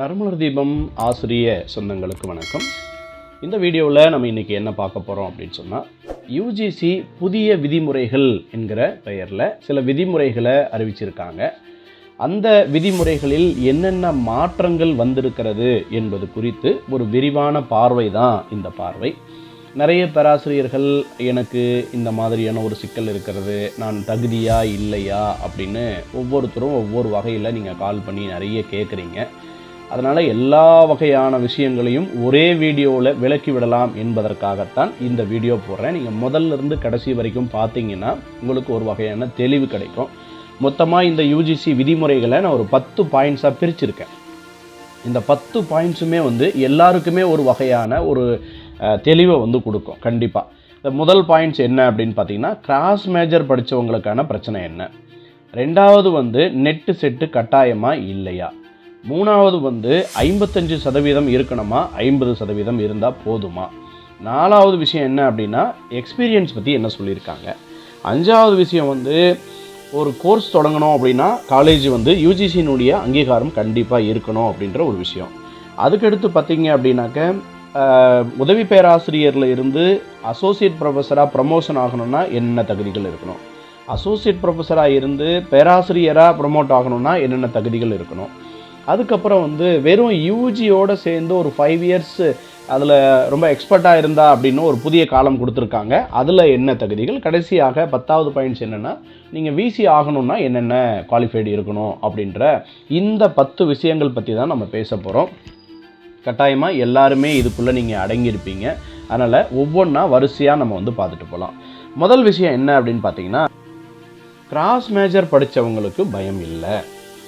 நறுமலர் தீபம் ஆசிரிய சொந்தங்களுக்கு வணக்கம். இந்த வீடியோவில் நம்ம இன்றைக்கி என்ன பார்க்க போகிறோம் அப்படின்னு சொன்னால் யூஜிசி புதிய விதிமுறைகள் என்கிற பெயரில் சில விதிமுறைகளை அறிவிச்சிருக்காங்க. அந்த விதிமுறைகளில் என்னென்ன மாற்றங்கள் வந்திருக்கிறது என்பது குறித்து ஒரு விரிவான பார்வை தான் இந்த பார்வை. நிறைய பேராசிரியர்கள் எனக்கு இந்த மாதிரியான ஒரு சிக்கல் இருக்கிறது நான் தகுதியா இல்லையா அப்படின்னு ஒவ்வொருத்தரும் ஒவ்வொரு வகையில் நீங்கள் கால் பண்ணி நிறைய கேட்குறீங்க அதனால் எல்லா வகையான விஷயங்களையும் ஒரே வீடியோவில் விளக்கி விடலாம் என்பதற்காகத்தான் இந்த வீடியோ போடுறேன். நீங்கள் முதல்ல இருந்து கடைசி வரைக்கும் பார்த்தீங்கன்னா உங்களுக்கு ஒரு வகையான தெளிவு கிடைக்கும். மொத்தமாக இந்த யூஜிசி விதிமுறைகளை நான் ஒரு பத்து பாயிண்ட்ஸாக பிரிச்சிருக்கேன். இந்த பத்து பாயிண்ட்ஸுமே வந்து எல்லாருக்குமே ஒரு வகையான ஒரு தெளிவை வந்து கொடுக்கும். கண்டிப்பாக இந்த முதல் பாயிண்ட்ஸ் என்ன அப்படின்னு பார்த்தீங்கன்னா கிராஸ் மேஜர் படித்தவங்களுக்கான பிரச்சனை என்ன? ரெண்டாவது வந்து நெட்டு செட்டு கட்டாயமாக இல்லையா? மூணாவது வந்து ஐம்பத்தஞ்சு சதவீதம் இருக்கணுமா? ஐம்பது சதவீதம் இருந்தால் போதுமா? நாலாவது விஷயம் என்ன அப்படின்னா எக்ஸ்பீரியன்ஸ் பற்றி என்ன சொல்லியிருக்காங்க? அஞ்சாவது விஷயம் வந்து ஒரு கோர்ஸ் தொடங்கணும் அப்படின்னா காலேஜ் வந்து யூஜிசியினுடைய அங்கீகாரம் கண்டிப்பாக இருக்கணும் அப்படின்ற ஒரு விஷயம். அதுக்கடுத்து பார்த்தீங்க அப்படின்னாக்க உதவி பேராசிரியரில் இருந்து அசோசியேட் ப்ரொஃபஸராக ப்ரமோஷன் ஆகணும்னா என்ன தகுதிகள் இருக்கணும்? அசோசியேட் ப்ரொஃபஸராக இருந்து பேராசிரியராக ப்ரமோட் ஆகணும்னா என்னென்ன தகுதிகள் இருக்கணும்? அதுக்கப்புறம் வந்து வெறும் யூஜியோடு சேர்ந்து ஒரு ஃபைவ் இயர்ஸ் அதில் ரொம்ப எக்ஸ்பர்ட்டாக இருந்தா அப்படின்னு ஒரு புதிய காலம் கொடுத்துருக்காங்க. அதில் என்ன தகுதிகள்? கடைசியாக பத்தாவது பாயிண்ட்ஸ் என்னென்னா நீங்கள் விசி ஆகணும்னா என்னென்ன குவாலிஃபைடு இருக்கணும் அப்படின்ற இந்த பத்து விஷயங்கள் பற்றி தான் நம்ம பேச போகிறோம் கட்டாயமாக எல்லாருமே இதுக்குள்ளே நீங்கள் அடங்கியிருப்பீங்க. அதனால் ஒவ்வொன்றா வரிசையாக நம்ம வந்து பார்த்துட்டு போகலாம் முதல் விஷயம் என்ன அப்படின்னு பார்த்தீங்கன்னா கிராஸ் மேஜர் படித்தவங்களுக்கு பயம் இல்லை.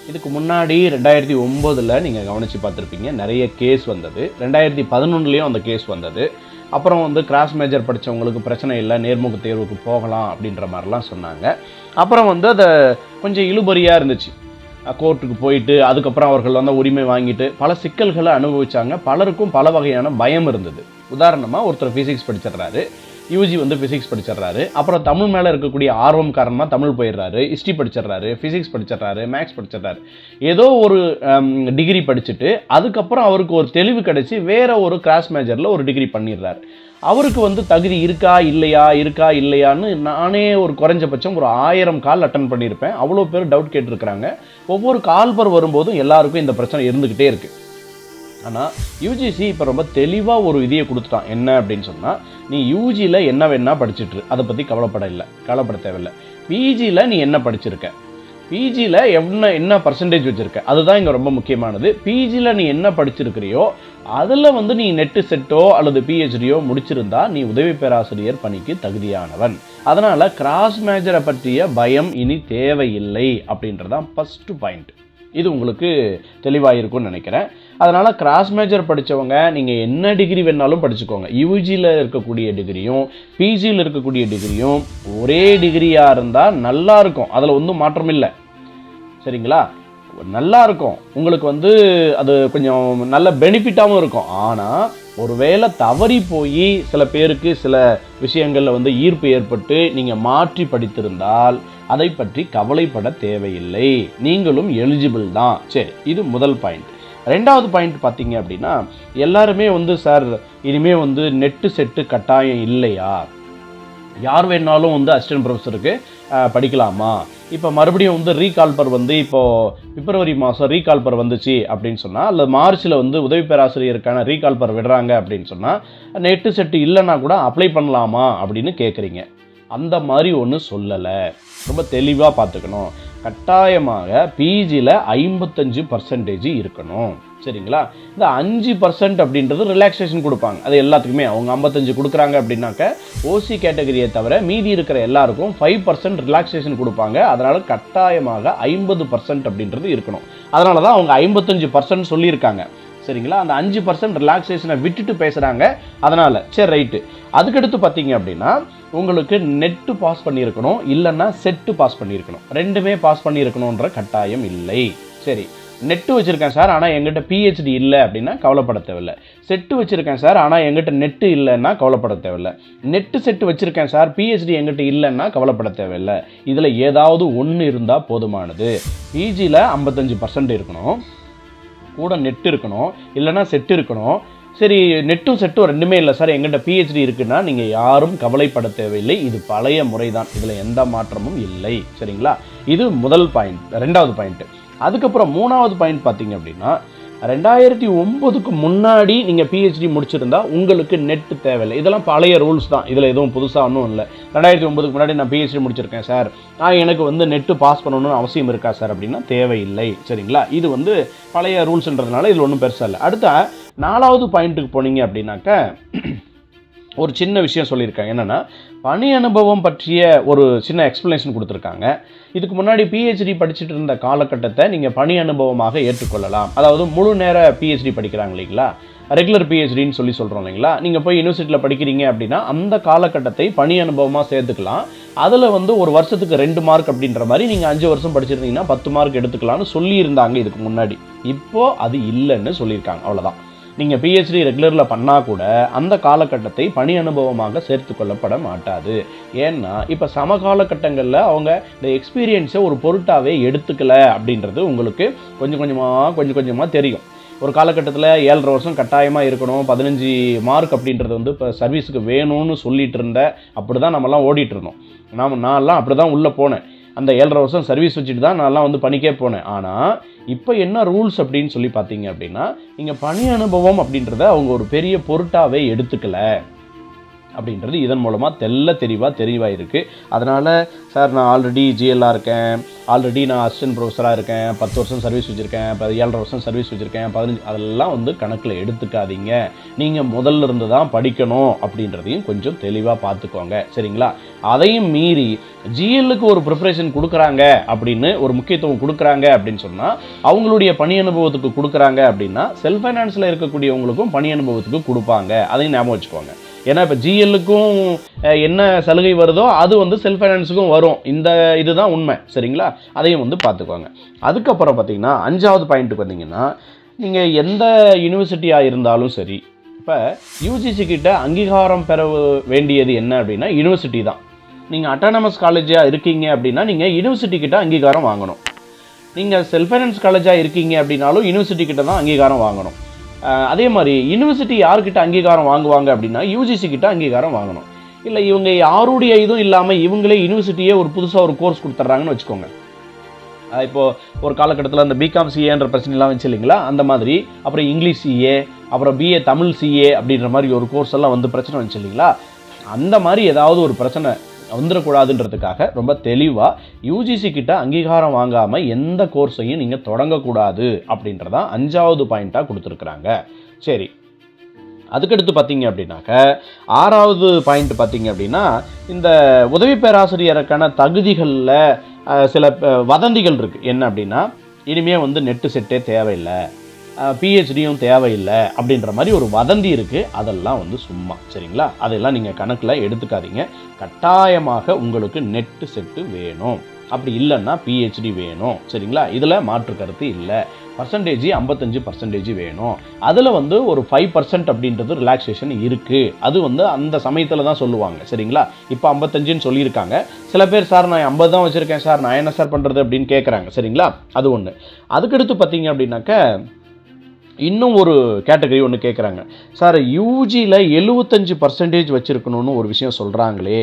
இதுக்கு முன்னாடி ரெண்டாயிரத்தி ஒம்போதில் நீங்கள் கவனித்து பார்த்துருப்பீங்க நிறைய கேஸ் வந்தது. ரெண்டாயிரத்தி பதினொன்றுலேயும் அந்த கேஸ் வந்தது. அப்புறம் வந்து கிராஸ் மேஜர் படித்தவங்களுக்கு பிரச்சனை இல்லை நேர்முக தேர்வுக்கு போகலாம் அப்படின்ற மாதிரிலாம் சொன்னாங்க. அப்புறம் வந்து அதை கொஞ்சம் இழுபறியாக இருந்துச்சு. கோர்ட்டுக்கு போயிட்டு அதுக்கப்புறம் அவர்கள் வந்து உரிமை வாங்கிட்டு பல சிக்கல்களை அனுபவிச்சாங்க. பலருக்கும் பல வகையான பயம் இருந்தது. உதாரணமாக ஒருத்தர் ஃபிசிக்ஸ் படிச்சிடுறாரு. யூஜி வந்து ஃபிசிக்ஸ் படிச்சிடுறாரு. அப்புறம் தமிழ் மேலே இருக்கக்கூடிய ஆர்வம் காரணமாக தமிழ் போயிடுறாரு. ஹிஸ்ட்ரி படிச்சிடுறாரு ஃபிசிக்ஸ் படிச்சிடுறாரு மேக்ஸ் படிச்சிடுறாரு. ஏதோ ஒரு டிகிரி படிச்சுட்டு அதுக்கப்புறம் அவருக்கு ஒரு தெளிவு கிடச்சி வேறு ஒரு கிராஸ் மேஜரில் ஒரு டிகிரி பண்ணிடுறாரு. அவருக்கு வந்து தகுதி இருக்கா இல்லையா இருக்கா இல்லையான்னு நானே ஒரு குறைஞ்சபட்சம் ஒரு ஆயிரம் கால் அட்டன் பண்ணியிருப்பேன். அவ்வளோ பேர் டவுட் கேட்டிருக்கிறாங்க. ஒவ்வொரு கால் பர் வரும்போதும் எல்லாருக்கும் இந்த பிரச்சனை இருந்துக்கிட்டே இருக்குது ஆனால் யூஜிசி இப்போ ரொம்ப தெளிவாக ஒரு விதியை கொடுத்துட்டான். என்ன அப்படின்னு சொன்னால் நீ யூஜியில் என்ன வேணால் படிச்சுட்டு அதை பற்றி கவலைப்பட இல்லை. கவலைப்பட தேவையில்லை. பிஜியில் நீ என்ன படிச்சிருக்க? பிஜியில் என்ன என்ன பர்சன்டேஜ் வச்சுருக்க? அதுதான் இங்கே ரொம்ப முக்கியமானது. பிஜியில் நீ என்ன படிச்சிருக்கிறியோ அதில் வந்து நீ நெட்டு செட்டோ அல்லது பிஹெச்டியோ முடிச்சிருந்தா நீ உதவி பேராசிரியர் பணிக்கு தகுதியானவன். அதனால் கிராஸ் மேஜரை பற்றிய பயம் இனி தேவையில்லை அப்படின்றதான் ஃபஸ்ட்டு பாயிண்ட் இது உங்களுக்கு தெளிவாக இருக்கும்னு நினைக்கிறேன். அதனால் கிராஸ் மேஜர் படித்தவங்க நீங்கள் என்ன டிகிரி வேணாலும் படிச்சுக்கோங்க. யூஜியில் இருக்கக்கூடிய டிகிரியும் பிஜியில் இருக்கக்கூடிய டிகிரியும் ஒரே டிகிரியாக இருந்தால் நல்லா இருக்கும். அதில் ஒன்றும் மாற்றம் இல்லை. சரிங்களா? நல்லா இருக்கும். உங்களுக்கு வந்து அது கொஞ்சம் நல்ல பெனிஃபிட்டாகவும் இருக்கும். ஆனால் ஒருவேளை தவறி போய் சில பேருக்கு சில விஷயங்களில் வந்து ஈர்ப்பு ஏற்பட்டு நீங்கள் மாற்றி படித்திருந்தால் அதை பற்றி கவலைப்பட தேவையில்லை. நீங்களும் எலிஜிபிள் தான். சரி இது முதல் பாயிண்ட் ரெண்டாவது பாயிண்ட் பார்த்தீங்க அப்படின்னா எல்லாருமே வந்து சார் இனிமேல் வந்து நெட்டு செட்டு கட்டாயம் இல்லையா? யார் வேணாலும் வந்து அசிஸ்டன்ட் ப்ரொஃபஸருக்கு படிக்கலாமா? இப்போ மறுபடியும் வந்து ரீகால்பர் வந்து இப்போது பிப்ரவரி மாதம் ரீகால்பர் வந்துச்சு அப்படின்னு சொன்னால் அல்லது மார்ச்சில் வந்து உதவி பேராசிரியருக்கான ரீகால்பர் விடுறாங்க அப்படின்னு சொன்னால் நெட்டு செட்டு இல்லைன்னா கூட அப்ளை பண்ணலாமா? அப்படின்னு கேட்குறீங்க அந்த மாதிரி ஒன்று சொல்லலை. ரொம்ப தெளிவாக பார்த்துக்கணும் கட்டாயமாக பிஜியில் ஐம்பத்தஞ்சு பர்சன்டேஜ் இருக்கணும். சரிங்களா? இந்த அஞ்சு பர்சன்ட் அப்படின்றது ரிலாக்ஸேஷன் கொடுப்பாங்க. அது எல்லாத்துக்குமே. அவங்க ஐம்பத்தஞ்சு கொடுக்குறாங்க அப்படின்னாக்க ஓசி கேட்டகரியை தவிர மீதி இருக்கிற எல்லாருக்கும் ஃபைவ் பர்சன்ட் ரிலாக்ஸேஷன் கொடுப்பாங்க. அதனால் கட்டாயமாக ஐம்பது பர்சன்ட் அப்படின்றது இருக்கணும். அதனால தான் அவங்க ஐம்பத்தஞ்சு பர்சன்ட் சொல்லியிருக்காங்க. சரிங்களா? அந்த அஞ்சு பர்சன்ட் ரிலாக்ஸேஷனை விட்டுட்டு பேசுகிறாங்க அதனால் சரி ரைட்டு அதுக்கடுத்து பார்த்தீங்க அப்படின்னா உங்களுக்கு நெட்டு பாஸ் பண்ணியிருக்கணும் இல்லைன்னா செட்டு பாஸ் பண்ணியிருக்கணும். ரெண்டுமே பாஸ் பண்ணியிருக்கணுன்ற கட்டாயம் இல்லை. சரி நெட்டு வச்சுருக்கேன் சார் ஆனால் எங்கிட்ட பிஹெச்டி இல்லை அப்படின்னா கவலைப்பட தேவையில்லை. செட்டு வச்சுருக்கேன் சார் ஆனால் எங்கிட்ட நெட்டு இல்லைன்னா கவலைப்பட தேவையில்லை. நெட்டு செட்டு வச்சுருக்கேன் சார் பிஹெச்டி எங்கிட்ட இல்லைன்னா கவலைப்பட தேவையில்லை. இதில் ஏதாவது ஒன்று இருந்தால் போதுமானது. பிஜியில் ஐம்பத்தஞ்சு பர்சன்ட் இருக்கணும். கூட நெட் இருக்கணும் இல்லைன்னா செட் இருக்கணும். சரி நெட்டும் செட்டும் ரெண்டுமே இல்லை சார். எங்கிட்ட பிஹெச்டி இருக்குன்னா நீங்கள் யாரும் கவலைப்பட தேவையில்லை. இது பழைய முறை தான் இதில் எந்த மாற்றமும் இல்லை. சரிங்களா? இது முதல் பாயிண்ட் ரெண்டாவது பாயிண்ட்டு அதுக்கப்புறம் மூணாவது பாயிண்ட் பார்த்தீங்க அப்படின்னா ரெண்டாயிரத்தி ஒம்பதுக்கு முன்னாடி நீங்கள் பிஹெச்டி முடிச்சிருந்தா உங்களுக்கு நெட் தேவையில்லை. இதெல்லாம் பழைய ரூல்ஸ் தான். இதில் எதுவும் புதுசாக ஒன்றும் இல்லை. ரெண்டாயிரத்தி ஒம்பதுக்கு முன்னாடி நான் பிஹெச்டி முடிச்சிருக்கேன் சார் நான் எனக்கு வந்து நெட்டு பாஸ் பண்ணணும்னு அவசியம் இருக்கா சார் அப்படின்னா தேவையில்லை. சரிங்களா? இது வந்து பழைய ரூல்ஸ்ன்றதுனால இதில் ஒன்றும் பெருசாக இல்லை. அடுத்த நாலாவது பாயிண்ட்டுக்கு போனீங்க அப்படின்னாக்க ஒரு சின்ன விஷயம் சொல்லியிருக்காங்க. என்னென்னா பணி அனுபவம் பற்றிய ஒரு சின்ன எக்ஸ்ப்ளனேஷன் கொடுத்துருக்காங்க. இதுக்கு முன்னாடி பிஹெச்டி படிச்சுட்டு இருந்த காலகட்டத்தை நீங்கள் பணி அனுபவமாக ஏற்றுக்கொள்ளலாம். அதாவது முழு நேர பிஹெச்டி படிக்கிறாங்க இல்லைங்களா? ரெகுலர் பிஹெச்டின்னு சொல்லி சொல்கிறோம் இல்லைங்களா? நீங்கள் போய் யூனிவர்சிட்டியில் படிக்கிறீங்க அப்படின்னா அந்த காலகட்டத்தை பணி அனுபவமாக சேர்த்துக்கலாம். அதில் வந்து ஒரு வருஷத்துக்கு ரெண்டு மார்க் அப்படின்ற மாதிரி நீங்கள் அஞ்சு வருஷம் படிச்சிருந்தீங்கன்னா பத்து மார்க் எடுத்துக்கலாம்னு சொல்லியிருந்தாங்க இதுக்கு முன்னாடி. இப்போது அது இல்லைன்னு சொல்லியிருக்காங்க. அவ்வளோதான் நீங்கள் பிஹெச்டி ரெகுலரில் பண்ணால் கூட அந்த காலகட்டத்தை பணி அனுபவமாக சேர்த்து கொள்ளப்பட மாட்டாது. ஏன்னா இப்போ சம காலகட்டங்களில் அவங்க இந்த எக்ஸ்பீரியன்ஸை ஒரு பொருட்டாகவே எடுத்துக்கல அப்படின்றது உங்களுக்கு கொஞ்சம் கொஞ்சமாக கொஞ்சம் கொஞ்சமாக தெரியும். ஒரு காலகட்டத்தில் ஏழரை வருஷம் கட்டாயமாக இருக்கணும் பதினஞ்சு மார்க் அப்படின்றது வந்து இப்போ சர்வீஸுக்கு வேணும்னு சொல்லிட்டு இருந்த அப்படி தான் நம்மலாம் ஓடிட்டு இருந்தோம். நாம் நான்லாம் அப்படி தான் உள்ளே போனேன். அந்த ஏழரை வருஷம் சர்வீஸ் வச்சுட்டு தான் நான்லாம் வந்து பணிக்கே போனேன். ஆனால் இப்போ என்ன ரூல்ஸ் அப்படின்னு சொல்லி பார்த்தீங்க அப்படின்னா நீங்கள் பணி அனுபவம் அப்படின்றத அவங்க ஒரு பெரிய பொருட்டாகவே எடுத்துக்கலை. அப்படின்றது இதன் மூலமாக தெல்ல தெளிவாக தெளிவாக இருக்குது அதனால் சார் நான் ஆல்ரெடி ஜிஎல்லாக இருக்கேன். ஆல்ரெடி நான் அசிஸ்டன்ட் ப்ரொஃபஸராக இருக்கேன். பத்து வருஷம் சர்வீஸ் வச்சுருக்கேன். இப்போ ஏழரை வருஷம் சர்வீஸ் வச்சுருக்கேன். பதினஞ்சு அதெல்லாம் வந்து கணக்கில் எடுத்துக்காதீங்க. நீங்கள் முதல்ல இருந்து தான் படிக்கணும் அப்படின்றதையும் கொஞ்சம் தெளிவாக பார்த்துக்கோங்க சரிங்களா? அதையும் மீறி ஜிஎல்லுக்கு ஒரு ப்ரிப்பரேஷன் கொடுக்குறாங்க அப்படின்னு ஒரு முக்கியத்துவம் கொடுக்குறாங்க அப்படின்னு சொன்னால் அவங்களுடைய பணி அனுபவத்துக்கு கொடுக்குறாங்க அப்படின்னா செல்ஃப் ஃபைனான்ஸில் இருக்கக்கூடியவங்களுக்கும் பணி அனுபவத்துக்கு கொடுப்பாங்க. அதையும் ஞாபகம் வச்சுக்கோங்க. ஏன்னா இப்போ ஜிஎல்லுக்கும் என்ன சலுகை வருதோ அது வந்து செல்ஃப் ஃபைனான்ஸுக்கும் வரும். இந்த இதுதான் உண்மை. சரிங்களா? அதையும் வந்து பார்த்துக்கோங்க. அதுக்கப்புறம் பார்த்தீங்கன்னா அஞ்சாவது பாயிண்ட் பார்த்தீங்கன்னா நீங்கள் எந்த யூனிவர்சிட்டியாக இருந்தாலும் சரி இப்போ யூஜிசி கிட்ட அங்கீகாரம் பெற வேண்டியது என்ன அப்படின்னா யூனிவர்சிட்டி தான். நீங்கள் அட்டானமஸ் காலேஜாக இருக்கீங்க அப்படின்னா நீங்கள் யூனிவர்சிட்டி கிட்ட அங்கீகாரம் வாங்கணும். நீங்கள் செல்ஃப் ஃபைனான்ஸ் காலேஜாக இருக்கீங்க அப்படின்னாலும் யூனிவர்சிட்டி கிட்ட தான் அங்கீகாரம் வாங்கணும். அதே மாதிரி யூனிவர்சிட்டி யார்கிட்ட அங்கீகாரம் வாங்குவாங்க அப்படின்னா யூஜிசி கிட்ட அங்கீகாரம் வாங்கணும். இல்லை இவங்க யாருடைய இதுவும் இல்லாமல் இவங்களே யூனிவர்சிட்டியே ஒரு புதுசாக ஒரு கோர்ஸ் கொடுத்துட்றாங்கன்னு வச்சுக்கோங்க. இப்போது ஒரு காலகட்டத்தில் அந்த பிகாம் சிஏன்ற பிரச்சனைலாம் வச்சு இல்லைங்களா? அந்த மாதிரி அப்புறம் இங்கிலீஷ் சிஏ அப்புறம் பிஏ தமிழ் சிஏ அப்படின்ற மாதிரி ஒரு கோர்ஸ் எல்லாம் வந்து பிரச்சனை வந்துச்சு இல்லைங்களா? அந்த மாதிரி ஏதாவது ஒரு பிரச்சனை வந்துடக்கூடாதுன்றதுக்காக ரொம்ப தெளிவாக யூஜிசி கிட்ட அங்கீகாரம் வாங்காமல் எந்த கோர்ஸையும் நீங்கள் தொடங்கக்கூடாது அப்படின்றதான் அஞ்சாவது பாயிண்ட்டாக கொடுத்துருக்குறாங்க. சரி. அதுக்கடுத்து பார்த்தீங்க அப்படின்னாக்க ஆறாவது பாயிண்ட் பார்த்தீங்க அப்படின்னா இந்த உதவி பேராசிரியருக்கான தகுதிகளில் சில வதந்திகள் இருக்குது என்ன அப்படின்னா இனிமேல் வந்து நெட்டு செட்டே தேவையில்லை. பிஹெச்டியும் தேவையில்லை அப்படின்ற மாதிரி ஒரு வதந்தி இருக்குது அதெல்லாம் வந்து சும்மா சரிங்களா? அதெல்லாம் நீங்கள் கணக்கில் எடுத்துக்காதீங்க. கட்டாயமாக உங்களுக்கு நெட்டு செட்டு வேணும். அப்படி இல்லைன்னா பிஹெச்டி வேணும் சரிங்களா? இதில் மாற்று கருத்து இல்லை. பர்சன்டேஜ் ஐம்பத்தஞ்சு பர்சன்டேஜ் வேணும். அதில் வந்து ஒரு ஃபைவ் பர்சன்ட் அப்படின்றது ரிலாக்ஸேஷன் இருக்குது அது வந்து அந்த சமயத்தில் தான் சொல்லுவாங்க சரிங்களா? இப்போ ஐம்பத்தஞ்சுன்னு சொல்லியிருக்காங்க. சில பேர் சார் நான் ஐம்பது தான் வச்சுருக்கேன் சார். நான் என்ன சார் பண்ணுறது அப்படின்னு கேட்குறாங்க சரிங்களா? அது ஒன்று அதுக்கடுத்து பார்த்தீங்க அப்படின்னாக்க இன்னும் ஒரு கேட்டகரி ஒன்று கேட்குறாங்க சார் யூஜியில் எழுபத்தஞ்சு பர்சன்டேஜ் வச்சுருக்கணும்னு ஒரு விஷயம் சொல்கிறாங்களே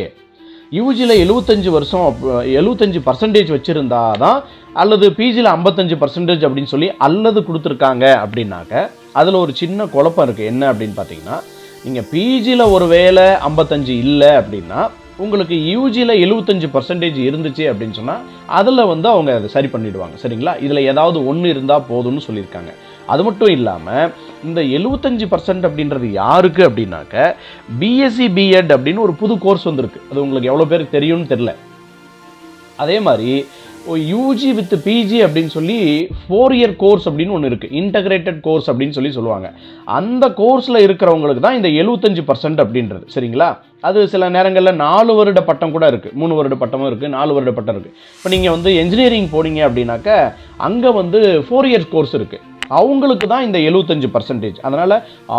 யூஜியில் எழுபத்தஞ்சு வருஷம் எழுபத்தஞ்சு பர்சன்டேஜ் வச்சுருந்தா தான் அல்லது பிஜியில் ஐம்பத்தஞ்சு பர்சன்டேஜ் அப்படின்னு சொல்லி அல்லது கொடுத்துருக்காங்க அப்படின்னாக்க அதில் ஒரு சின்ன குழப்பம் இருக்குது என்ன அப்படின்னு பார்த்தீங்கன்னா நீங்கள் பிஜியில் ஒரு வேளை ஐம்பத்தஞ்சு இல்லை அப்படின்னா உங்களுக்கு யூஜியில் எழுபத்தஞ்சு பர்சன்டேஜ் இருந்துச்சு அப்படின்னு சொன்னால் அதில் வந்து அவங்க அதை சரி பண்ணிவிடுவாங்க சரிங்களா? இதில் ஏதாவது ஒன்று இருந்தால் போதும்னு சொல்லியிருக்காங்க. அது மட்டும் இல்லாமல் இந்த எழுபத்தஞ்சு பர்சன்ட் அப்படின்றது யாருக்கு அப்படின்னாக்க பிஎஸ்சி பிஎட் அப்படின்னு ஒரு புது கோர்ஸ் வந்திருக்கு. அது உங்களுக்கு எவ்வளோ பேருக்கு தெரியும்னு தெரில அதே மாதிரி யூஜி வித் பிஜி அப்படின்னு சொல்லி ஃபோர் இயர் கோர்ஸ் அப்படின்னு ஒன்று இருக்குது இன்டகிரேட்டட் கோர்ஸ் அப்படின்னு சொல்லி சொல்லுவாங்க. அந்த கோர்ஸில் இருக்கிறவங்களுக்கு தான் இந்த எழுபத்தஞ்சு பர்சன்ட் அப்படின்றது. சரிங்களா? அது சில நேரங்களில் நாலு வருட பட்டம் கூட இருக்குது மூணு வருட பட்டமும் இருக்குது நாலு வருட பட்டம் இருக்குது இப்போ நீங்கள் வந்து என்ஜினியரிங் போனீங்க அப்படின்னாக்க அங்கே வந்து ஃபோர் இயர்ஸ் கோர்ஸ் இருக்குது அவங்களுக்கு தான் இந்த எழுபத்தஞ்சு பர்சன்டேஜ் அதனால்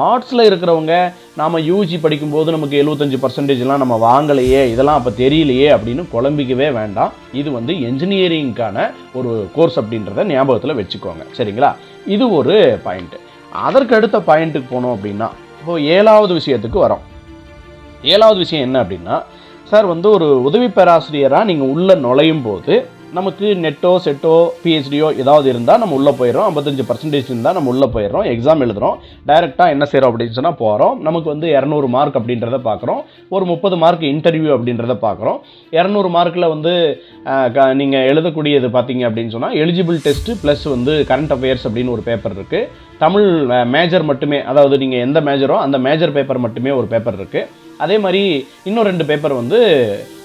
ஆர்ட்ஸில் இருக்கிறவங்க நாம் யூஜி படிக்கும்போது நமக்கு எழுபத்தஞ்சு பர்சன்டேஜ்லாம் நம்ம வாங்கலையே இதெல்லாம் அப்போ தெரியலையே அப்படின்னு குழம்பிக்கவே வேண்டாம். இது வந்து என்ஜினியரிங்க்கான ஒரு கோர்ஸ் அப்படின்றத ஞாபகத்தில் வச்சுக்கோங்க. சரிங்களா? இது ஒரு பாயிண்ட்டு அதற்கு அடுத்த பாயிண்ட்டுக்கு போனோம் அப்படின்னா இப்போது ஏழாவது விஷயத்துக்கு வரோம். ஏழாவது விஷயம் என்ன அப்படின்னா சார் வந்து ஒரு உதவி பேராசிரியராக நீங்கள் உள்ளே நுழையும் போது நமக்கு நெட்டோ செட்டோ பிஹெச்டியோ ஏதாவது இருந்தால் நம்ம உள்ளே போயிடும் ஐம்பத்தஞ்சு பர்சன்டேஜ் இருந்தால் நம்ம உள்ளே போயிடுறோம். எக்ஸாம் எழுதுகிறோம் டைரெக்டாக என்ன செய்கிறோம் அப்படின்னு சொன்னால் போகிறோம் நமக்கு வந்து இரநூறு மார்க் அப்படின்றத பார்க்குறோம் ஒரு முப்பது மார்க் இன்டர்வியூ அப்படின்றத பார்க்குறோம் இரநூறு மார்க்கில் வந்து நீங்கள் எழுதக்கூடியது பார்த்தீங்க அப்படின்னு சொன்னால் எலிஜிபிள் டெஸ்ட்டு ப்ளஸ் வந்து கரண்ட் அஃபேர்ஸ் அப்படின்னு ஒரு பேப்பர் இருக்குது தமிழ் மேஜர் மட்டுமே அதாவது நீங்கள் எந்த மேஜரோ அந்த மேஜர் பேப்பர் மட்டுமே ஒரு பேப்பர் இருக்குது அதே மாதிரி இன்னும் ரெண்டு பேப்பர் வந்து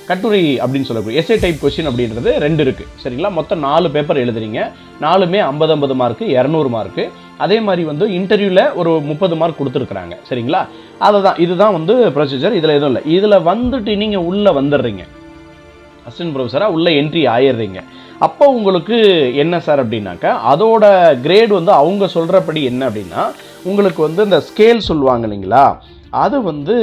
கட்டுரை அப்படின்னு சொல்லக்கூடிய எஸ்ஏ டைப் கொஸ்டின் அப்படின்றது ரெண்டு இருக்குது சரிங்களா? மொத்தம் நாலு பேப்பர் எழுதுறீங்க. நாலுமே ஐம்பது ஐம்பது மார்க்கு இரநூறு மார்க்கு அதே மாதிரி வந்து இன்டர்வியூவில் ஒரு முப்பது மார்க் கொடுத்துருக்குறாங்க. சரிங்களா? அதை தான் இதுதான் வந்து ப்ரொசீஜர் இதில் எதுவும் இல்லை. இதில் வந்துட்டு நீங்கள் உள்ளே வந்துடுறீங்க. அசிஸ்டன்ட் ப்ரொஃபஸராக உள்ளே என்ட்ரி ஆயிடுறீங்க. அப்போ உங்களுக்கு என்ன சார் அப்படின்னாக்கா அதோட கிரேட் வந்து அவங்க சொல்கிறபடி என்ன அப்படின்னா உங்களுக்கு வந்து இந்த ஸ்கேல் சொல்லுவாங்க இல்லைங்களா? அது வந்து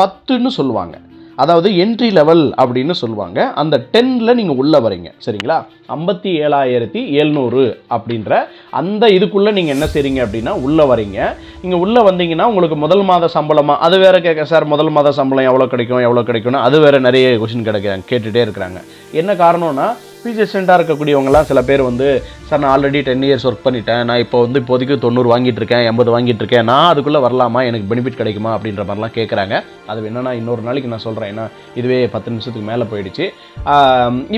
பத்துன்னு சொல்லுவாங்க. அதாவது என்ட்ரி லெவல் அப்படின்னு சொல்லுவாங்க. அந்த டென்னில் நீங்கள் உள்ளே வரீங்க சரிங்களா? ஐம்பத்தி ஏழாயிரத்தி எழுநூறு அப்படின்ற அந்த இதுக்குள்ளே நீங்கள் என்ன செய்றீங்க அப்படின்னா உள்ளே வரீங்க நீங்கள் உள்ளே வந்தீங்கன்னா உங்களுக்கு முதல் மாத சம்பளமாக அது வேறு கேட்க சார் முதல் மாத சம்பளம் எவ்வளோ கிடைக்கும் எவ்வளோ கிடைக்கும்னு அது வேறு நிறைய கொஷின் கிடைக்க கேட்டுகிட்டே இருக்கிறாங்க. என்ன காரணம்னா பிஜி ஸ்டூடெண்ட்டாக இருக்கக்கூடியவங்கலாம் சில பேர் வந்து சார் நான் ஆல்ரெடி டென் இயர்ஸ் ஒர்க் பண்ணிட்டேன். நான் இப்போ வந்து இப்போதைக்கு தொண்ணூறு வாங்கிட்டு இருக்கேன் எண்பது வாங்கிட்டு இருக்கேன். நான் அதுக்குள்ளே வரலாமா? எனக்கு பெனிஃபிட் கிடைக்குமா? அப்படின்ற மாதிரிலாம் கேட்குறாங்க அது என்னன்னா இன்னொரு நாளைக்கு நான் சொல்கிறேன் ஏன்னா இதுவே பத்து நிமிஷத்துக்கு மேலே போயிடுச்சு.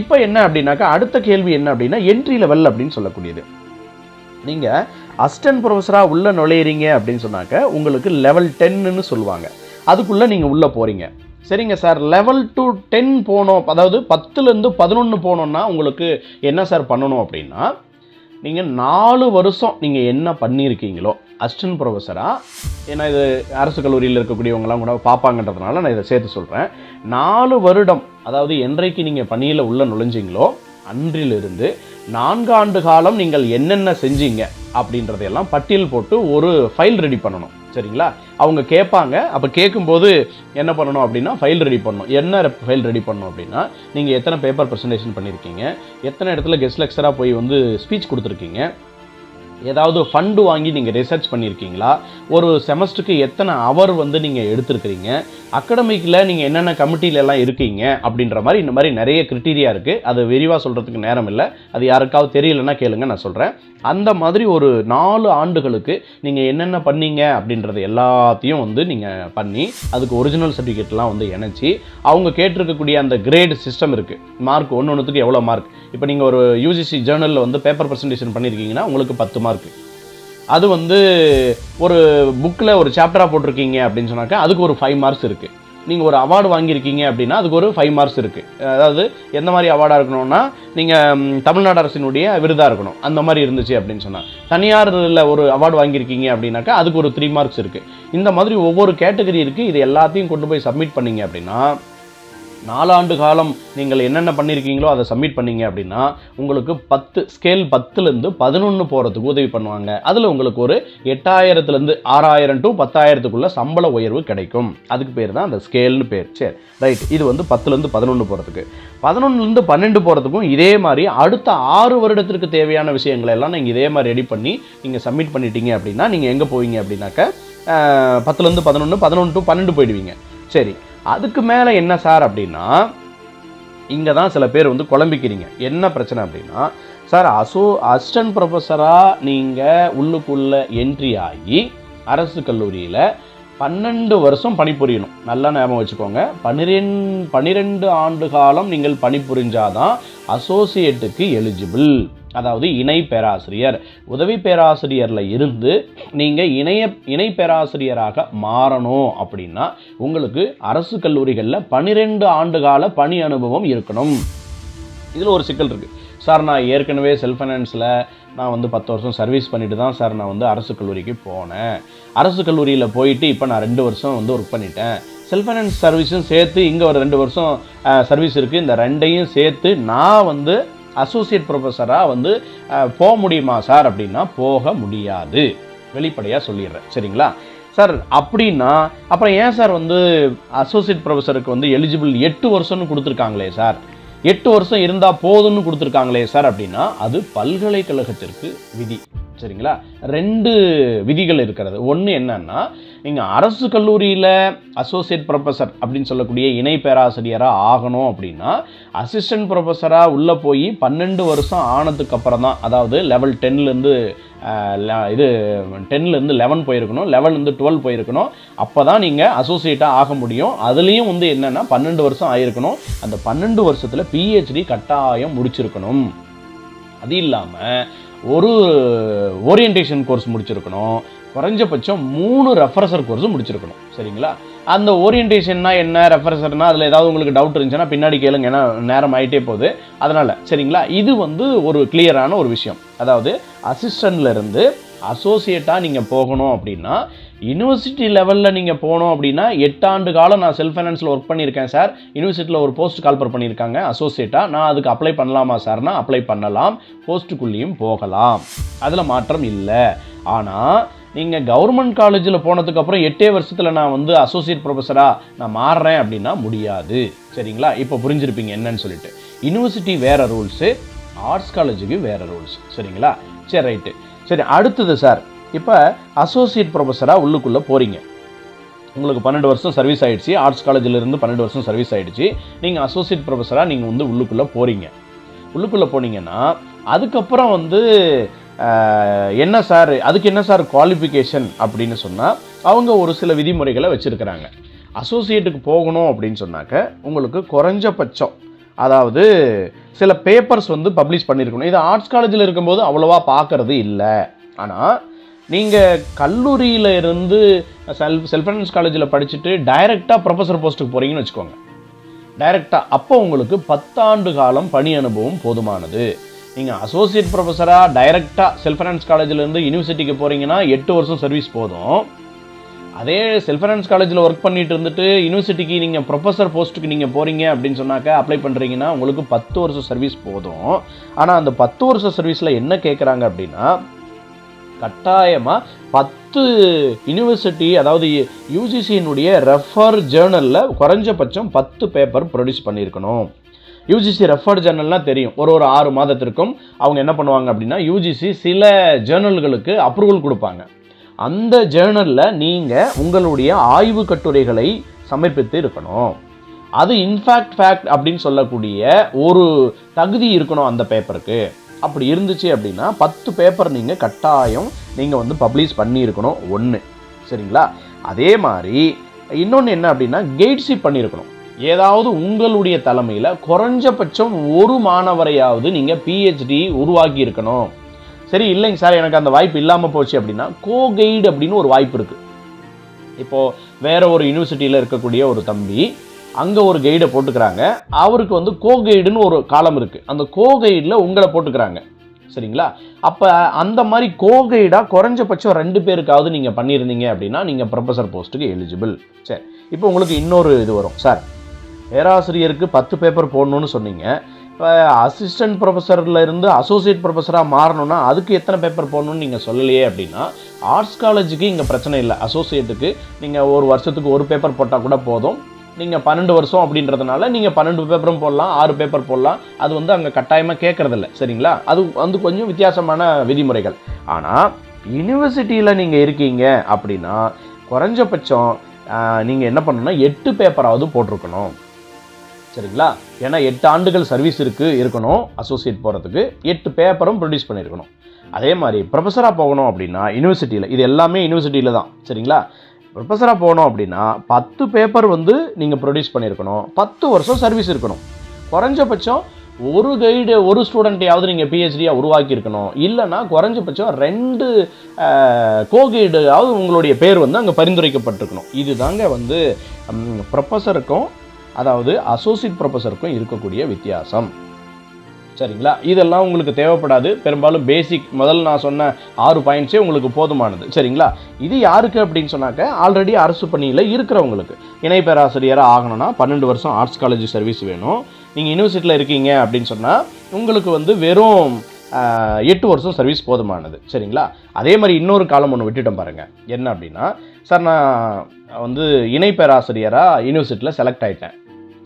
இப்போ என்ன அப்படின்னாக்கா அடுத்த கேள்வி என்ன அப்படின்னா என்ட்ரி லெவல் அப்படின்னு சொல்லக்கூடியது. நீங்கள் அசிஸ்டன்ட் ப்ரொஃபஸராக உள்ளே நுழையிறீங்க அப்படின்னு சொன்னாக்க உங்களுக்கு லெவல் டென்னுன்னு சொல்லுவாங்க. அதுக்குள்ளே நீங்கள் உள்ளே போகிறீங்க சரிங்க சார். லெவல் டு டென் போனோம். அதாவது பத்துலேருந்து பதினொன்று போனோம்னா உங்களுக்கு என்ன சார் பண்ணணும் அப்படின்னா நீங்கள் நாலு வருஷம் நீங்கள் என்ன பண்ணியிருக்கீங்களோ அசிஸ்டன்ட் ப்ரொஃபஸராக ஏன்னா இது அரசு கல்லூரியில் இருக்கக்கூடியவங்களாம் கூட பார்ப்பாங்கன்றதுனால நான் இதை சேர்த்து சொல்கிறேன் நாலு வருடம் அதாவது என்றைக்கு நீங்கள் பணியில் உள்ளே நுழைஞ்சிங்களோ அன்றிலிருந்து நான்கு ஆண்டு காலம் நீங்கள் என்னென்ன செஞ்சீங்க அப்படின்றதையெல்லாம் பட்டியல் போட்டு ஒரு ஃபைல் ரெடி பண்ணணும். சரிங்களா? அவங்க கேட்பாங்க. அப்போ கேட்கும்போது என்ன பண்ணணும் அப்படின்னா ஃபைல் ரெடி பண்ணணும். என்ன ஃபைல் ரெடி பண்ணணும் அப்படின்னா நீங்கள் எத்தனை பேப்பர் ப்ரெசன்டேஷன் பண்ணியிருக்கீங்க எத்தனை இடத்துல கெஸ்ட் லெக்சராக போய் வந்து ஸ்பீச் கொடுத்துருக்கீங்க? ஏதாவது ஃபண்டு வாங்கி நீங்கள் ரிசர்ச் பண்ணியிருக்கீங்களா ஒரு செமஸ்டருக்கு எத்தனை அவர் வந்து நீங்கள் எடுத்திருக்கிறீங்க? அகடமிக்கில் நீங்கள் என்னென்ன கமிட்டியிலலாம் இருக்கீங்க? அப்படின்ற மாதிரி இந்த மாதிரி நிறைய கிரிட்டீரியா இருக்குது அது விரிவாக சொல்கிறதுக்கு நேரம் இல்லை. அது யாருக்காவது தெரியலன்னா கேளுங்க நான் சொல்கிறேன் அந்த மாதிரி ஒரு நாலு ஆண்டுகளுக்கு நீங்கள் என்னென்ன பண்ணீங்க அப்படின்றது எல்லாத்தையும் வந்து நீங்கள் பண்ணி அதுக்கு ஒரிஜினல் சர்டிஃபிகேட்லாம் வந்து இணைச்சி அவங்க கேட்டிருக்கக்கூடிய அந்த கிரேட் சிஸ்டம் இருக்குது மார்க் ஒன்று ஒன்றுத்துக்கு எவ்வளோ மார்க் இப்போ நீங்கள் ஒரு யூஜிசி ஜேர்னலில் வந்து பேப்பர் ப்ரெசன்டேஷன் பண்ணியிருக்கீங்கன்னா உங்களுக்கு பத்து மார்க் அது வந்து ஒரு புக்கில் ஒரு சாப்டராக போட்டிருக்கீங்க அப்படின்னு சொன்னாக்கா அதுக்கு ஒரு ஃபைவ் மார்க்ஸ் இருக்குது நீங்கள் ஒரு அவார்டு வாங்கியிருக்கீங்க அப்படின்னா அதுக்கு ஒரு ஃபைவ் மார்க்ஸ் இருக்குது அதாவது எந்த மாதிரி அவார்டாக இருக்கணும்னா நீங்கள் தமிழ்நாடு அரசினுடைய விருதாக இருக்கணும். அந்த மாதிரி இருந்துச்சு அப்படின்னு சொன்னால் தனியாரில் ஒரு அவார்டு வாங்கியிருக்கீங்க அப்படின்னாக்கா அதுக்கு ஒரு த்ரீ மார்க்ஸ் இருக்குது இந்த மாதிரி ஒவ்வொரு கேட்டகரி இருக்குது இது எல்லாத்தையும் கொண்டு போய் சப்மிட் பண்ணீங்க அப்படின்னா நாலாண்டு காலம் நீங்கள் என்னென்ன பண்ணியிருக்கீங்களோ அதை சப்மிட் பண்ணீங்க அப்படின்னா உங்களுக்கு பத்து ஸ்கேல் பத்துலேருந்து பதினொன்று போகிறதுக்கு உதவி பண்ணுவாங்க. அதில் உங்களுக்கு ஒரு எட்டாயிரத்துலேருந்து ஆறாயிரம் டு பத்தாயிரத்துக்குள்ளே சம்பள உயர்வு கிடைக்கும். அதுக்கு பேர் தான் அந்த ஸ்கேல்னு பேர். சரி ரைட் இது வந்து பத்துலேருந்து பதினொன்று போகிறதுக்கு பதினொன்றுலேருந்து பன்னெண்டு போகிறதுக்கும் இதே மாதிரி அடுத்த ஆறு வருடத்திற்கு தேவையான விஷயங்களை எல்லாம் நீங்கள் இதே மாதிரி ரெடி பண்ணி நீங்கள் சப்மிட் பண்ணிட்டீங்க அப்படின்னா நீங்கள் எங்கே போவீங்க அப்படின்னாக்க பத்துலேருந்து பதினொன்று பதினொன்று டு பன்னெண்டு போயிடுவீங்க. சரி அதுக்கு மேலே என்ன சார் அப்படின்னா இங்கே தான் சில பேர் வந்து குழம்பிக்கிறீங்க. என்ன பிரச்சனை அப்படின்னா சார் அசோ அசிஸ்டன்ட் ப்ரொஃபஸராக நீங்கள் உள்ளுக்குள்ளே என்ட்ரி ஆகி அரசு கல்லூரியில் பன்னெண்டு வருஷம் பணிபுரியணும். நல்லா ஞாபகம் வச்சுக்கோங்க. பன்னிரெண்டு பன்னிரெண்டு ஆண்டு காலம் நீங்கள் பணிபுரிஞ்சாதான் அசோசியேட்டுக்கு எலிஜிபிள் அதாவது இணை பேராசிரியர். உதவி பேராசிரியரில் இருந்து நீங்கள் இணைய இணை பேராசிரியராக மாறணும் அப்படின்னா உங்களுக்கு அரசு கல்லூரிகளில் பன்னிரெண்டு ஆண்டு கால பணி அனுபவம் இருக்கணும். இதில் ஒரு சிக்கல் இருக்குது சார் நான் ஏற்கனவே செல்ஃப் ஃபைனான்ஸில் நான் வந்து பத்து வருஷம் சர்வீஸ் பண்ணிட்டு தான் சார் நான் வந்து அரசு கல்லூரிக்கு போனேன். அரசு கல்லூரியில் போயிட்டு இப்போ நான் ரெண்டு வருஷம் வந்து ஒர்க் பண்ணிட்டேன். செல்ஃப் ஃபைனான்ஸ் சர்வீஸும் சேர்த்து இங்கே ஒரு ரெண்டு வருஷம் சர்வீஸ் இருக்குது இந்த ரெண்டையும் சேர்த்து நான் வந்து அசோசியேட் ப்ரொஃபஸராக வந்து போக முடியுமா சார் அப்படின்னா போக முடியாது. வெளிப்படையாக சொல்லிடுறேன். சரிங்களா? சார் அப்படின்னா அப்புறம் ஏன் சார் வந்து அசோசியேட் ப்ரொஃபஸருக்கு வந்து எலிஜிபிள் எட்டு வருஷம்னு கொடுத்துருக்காங்களே சார்? எட்டு வருஷம் இருந்தால் போதும்னு கொடுத்துருக்காங்களே சார் அப்படின்னா அது பல்கலைக்கழகத்திற்கு விதி. சரிங்களா? ரெண்டு விதிகள் இருக்கிறது. ஒன்று என்னன்னா நீங்கள் அரசு கல்லூரியில் அசோசியேட் ப்ரொஃபஸர் அப்படின்னு சொல்லக்கூடிய இணை பேராசிரியராக ஆகணும் அப்படின்னா அசிஸ்டன்ட் ப்ரொஃபஸராக உள்ளே போய் பன்னெண்டு வருஷம் ஆனதுக்கு அப்புறம் தான் அதாவது லெவல் டென்லேருந்து இது டென்லேருந்து லெவன் போயிருக்கணும் லெவன்லேருந்து டுவெல் போயிருக்கணும். அப்போ தான் நீங்கள் அசோசியேட்டாக ஆக முடியும். அதுலேயும் வந்து என்னென்னா பன்னெண்டு வருஷம் ஆயிருக்கணும். அந்த பன்னெண்டு வருஷத்தில் பிஹெச்டி கட்டாயம் முடிச்சிருக்கணும். அது இல்லாமல் ஒரு ஓரியன்டேஷன் கோர்ஸ் முடிச்சிருக்கணும். குறைஞ்சபட்சம் மூணு ரெஃபரசர் கோர்ஸும் முடிச்சிருக்கணும். சரிங்களா? அந்த ஓரியன்டேஷன்னா என்ன ரெஃபரன்ஸ்னா அதில் ஏதாவது உங்களுக்கு டவுட் இருந்துச்சுன்னா பின்னாடி கேளுங்க ஏன்னா நேரம் ஆகிட்டே போகுது. அதனால் சரிங்களா? இது வந்து ஒரு கிளியரான ஒரு விஷயம். அதாவது அசிஸ்டண்ட்லேருந்து இருந்து அசோசியேட்டாக நீங்கள் போகணும் அப்படின்னா யூனிவர்சிட்டி லெவலில் நீங்கள் போகணும் அப்படின்னா எட்டாண்டு காலம் நான் செல்ஃப் ஃபைனான்ஸில் ஒர்க் பண்ணியிருக்கேன் சார் யூனிவர்சிட்டியில் ஒரு போஸ்ட் கால்பர் பண்ணியிருக்காங்க அசோசியேட்டாக நான் அதுக்கு அப்ளை பண்ணலாமா சார்னா அப்ளை பண்ணலாம். போஸ்ட்டுக்குள்ளேயும் போகலாம். அதில் மாற்றம் இல்லை. ஆனால் நீங்கள் கவர்மெண்ட் காலேஜில் போனதுக்கப்புறம் எட்டே வருஷத்தில் நான் வந்து அசோசியேட் ப்ரொஃபஸராக நான் மாறுறேன் அப்படின்னா முடியாது. சரிங்களா? இப்போ புரிஞ்சிருப்பீங்க என்னன்னு சொல்லிட்டு. யூனிவர்சிட்டி வேறு ரூல்ஸு ஆர்ட்ஸ் காலேஜுக்கு வேறு ரூல்ஸ் சரிங்களா? சரி ரைட்டு சரி அடுத்தது சார் இப்போ அசோசியேட் ப்ரொஃபஸராக உள்ளுக்குள்ளே போகிறீங்க உங்களுக்கு பன்னெண்டு வருஷம் சர்வீஸ் ஆகிடுச்சு ஆர்ட்ஸ் காலேஜிலேருந்து பன்னெண்டு வருஷம் சர்வீஸ் ஆகிடுச்சு நீங்கள் அசோசியேட் ப்ரொஃபஸராக நீங்கள் வந்து உள்ளுக்குள்ளே போகிறீங்க உள்ளுக்குள்ளே போனீங்கன்னா அதுக்கப்புறம் வந்து என்ன சார் அதுக்கு என்ன சார் குவாலிஃபிகேஷன் அப்படின்னு சொன்னால் அவங்க ஒரு சில விதிமுறைகளை வச்சுருக்கிறாங்க. அசோசியேட்டுக்கு போகணும் அப்படின்னு சொன்னாக்க உங்களுக்கு குறைஞ்சபட்சம் அதாவது சில பேப்பர்ஸ் வந்து பப்ளிஷ் பண்ணியிருக்கணும் இது ஆர்ட்ஸ் காலேஜில் இருக்கும்போது அவ்வளோவா பார்க்கறது இல்லை. ஆனால் நீங்கள் கல்லூரியில் இருந்து செல்ஃப் செல்ஃப் ஃபைனான்ஸ் காலேஜில் படிச்சுட்டு டைரெக்டாக ப்ரொஃபஸர் போஸ்ட்டுக்கு போகிறீங்கன்னு வச்சுக்கோங்க. டைரெக்டாக அப்போ உங்களுக்கு பத்தாண்டு காலம் பணி அனுபவம் போதுமானது. நீங்கள் அசோசியேட் ப்ரொஃபஸராக டைரெக்டாக செல்ஃப் ஃபைனான்ஸ் காலேஜிலேருந்து யூனிவர்சிட்டிக்கு போகிறீங்கன்னா எட்டு வருஷம் சர்வீஸ் போதும். அதே செல்ஃப் ஃபைனான்ஸ் காலேஜில் ஒர்க் பண்ணிட்டு இருந்துட்டு யூனிவர்சிட்டிக்கு நீங்கள் ப்ரொஃபஸர் போஸ்ட்டுக்கு நீங்கள் போகிறீங்க அப்படின்னு சொன்னாக்க அப்ளை பண்ணுறீங்கன்னா உங்களுக்கு பத்து வருஷம் சர்வீஸ் போதும். ஆனால் அந்த பத்து வருஷம் சர்வீஸில் என்ன கேட்குறாங்க அப்படின்னா கட்டாயமாக பத்து யூனிவர்சிட்டி அதாவது யூஜிசியினுடைய ரெஃபர் ஜேர்னலில் குறைஞ்சபட்சம் பத்து பேப்பர் ப்ரொடியூஸ் பண்ணியிருக்கணும். யூஜிசி ரெஃபர்ட் ஜேர்னல்னால் தெரியும். ஒரு ஒரு ஆறு மாதத்திற்கும் அவங்க என்ன பண்ணுவாங்க அப்படின்னா யூஜிசி சில ஜேர்னல்களுக்கு அப்ரூவல் கொடுப்பாங்க. அந்த ஜேர்னலில் நீங்கள் உங்களுடைய ஆய்வு கட்டுரைகளை சமர்ப்பித்து இருக்கணும். அது இன்ஃபேக்ட் ஃபேக்ட் அப்படின்னு சொல்லக்கூடிய ஒரு தகுதி இருக்கணும் அந்த பேப்பருக்கு அப்படி இருந்துச்சு அப்படின்னா பத்து பேப்பர் நீங்கள் கட்டாயம் நீங்கள் வந்து பப்ளிஷ் பண்ணியிருக்கணும். ஒன்று சரிங்களா? அதே மாதிரி இன்னொன்று என்ன அப்படின்னா கெய்ட்ஷிப் பண்ணியிருக்கணும். ஏதாவது உங்களுடைய தலைமையில் குறைஞ்சபட்சம் ஒரு மாணவரையாவது நீங்கள் பிஹெச்டி உருவாக்கி இருக்கணும். சரி இல்லைங்க சார் எனக்கு அந்த வாய்ப்பு இல்லாமல் போச்சு அப்படின்னா கோ கைடு அப்படின்னு ஒரு வாய்ப்பு இருக்குது இப்போது வேற ஒரு யூனிவர்சிட்டியில் இருக்கக்கூடிய ஒரு தம்பி அங்கே ஒரு கைடை போட்டுக்கிறாங்க. அவருக்கு வந்து கோ கைடுன்னு ஒரு காலம் இருக்குது அந்த கோ கைடில் உங்களை போட்டுக்கிறாங்க. சரிங்களா? அப்போ அந்த மாதிரி கோ கைடாக குறைஞ்சபட்சம் ரெண்டு பேருக்காவது நீங்கள் பண்ணியிருந்தீங்க அப்படின்னா நீங்கள் ப்ரொஃபஸர் போஸ்ட்டுக்கு எலிஜிபிள் சரி இப்போ உங்களுக்கு இன்னொரு இது வரும். சார் பேராசிரியருக்கு பத்து பேப்பர் போடணும்னு சொன்னீங்க. இப்போ அசிஸ்டன்ட் ப்ரொஃபஸரில் இருந்து அசோசியேட் ப்ரொஃபஸராக மாறணும்னா அதுக்கு எத்தனை பேப்பர் போடணும்னு நீங்கள் சொல்லலையே அப்படின்னா ஆர்ட்ஸ் காலேஜுக்கு இங்கே பிரச்சனை இல்லை. அசோசியேட்டுக்கு நீங்கள் ஒரு வருஷத்துக்கு ஒரு பேப்பர் போட்டால் கூட போதும். நீங்கள் பன்னெண்டு வருஷம் அப்படின்றதுனால நீங்கள் பன்னெண்டு பேப்பரும் போடலாம் ஆறு பேப்பர் போடலாம். அது வந்து அங்கே கட்டாயமாக கேட்குறதில்ல சரிங்களா? அது வந்து கொஞ்சம் வித்தியாசமான விதிமுறைகள். ஆனால் யூனிவர்சிட்டியில் நீங்கள் இருக்கீங்க அப்படின்னா குறைஞ்சபட்சம் நீங்கள் என்ன பண்ணணும்னா எட்டு பேப்பராவது போட்டிருக்கணும். சரிங்களா? ஏன்னா எட்டு ஆண்டுகள் சர்வீஸ் இருக்கு இருக்கணும் அசோசியேட் போகிறதுக்கு எட்டு பேப்பரும் ப்ரொடியூஸ் பண்ணியிருக்கணும் அதே மாதிரி ப்ரொஃபஸராக போகணும் அப்படின்னா யூனிவர்சிட்டியில் இது எல்லாமே யூனிவர்சிட்டியில் தான் சரிங்களா? ப்ரொஃபஸராக போகணும் அப்படின்னா பத்து பேப்பர் வந்து நீங்கள் ப்ரொடியூஸ் பண்ணியிருக்கணும் பத்து வருஷம் சர்வீஸ் இருக்கணும். குறைஞ்சபட்சம் ஒரு கைடு ஒரு ஸ்டூடெண்ட்டையாவது நீங்கள் பிஹெச்டியாக உருவாக்கியிருக்கணும். இல்லைன்னா குறைஞ்சபட்சம் ரெண்டு கோ கைடாவது உங்களுடைய பேர் வந்து அங்கே பரிந்துரைக்கப்பட்டிருக்கணும். இதுதாங்க வந்து ப்ரொஃபஸருக்கும் அதாவது அசோசியேட் ப்ரொஃபஸருக்கும் இருக்கக்கூடிய வித்தியாசம். சரிங்களா? இதெல்லாம் உங்களுக்கு தேவைப்படாது. பெரும்பாலும் பேசிக் முதல்ல நான் சொன்ன ஆறு பாயிண்ட்ஸே உங்களுக்கு போதுமானது. சரிங்களா? இது யாருக்கு அப்படின்னு சொன்னாக்க ஆல்ரெடி அரசு பணியில் இருக்கிறவங்களுக்கு. இணை பேராசிரியராக ஆகணும்னா பன்னெண்டு வருஷம் ஆர்ட்ஸ் காலேஜ் சர்வீஸ் வேணும். நீங்கள் யூனிவர்சிட்டியில் இருக்கீங்க அப்படின்னு சொன்னால் உங்களுக்கு வந்து வெறும் எட்டு வருஷம் சர்வீஸ் போதுமானது. சரிங்களா? அதே மாதிரி இன்னொரு காலம் ஒன்று விட்டுட்டோம் பாருங்கள் என்ன அப்படின்னா சார் நான் வந்து இணை பேராசிரியராக யூனிவர்சிட்டியில் செலக்ட் ஆயிட்டேன்.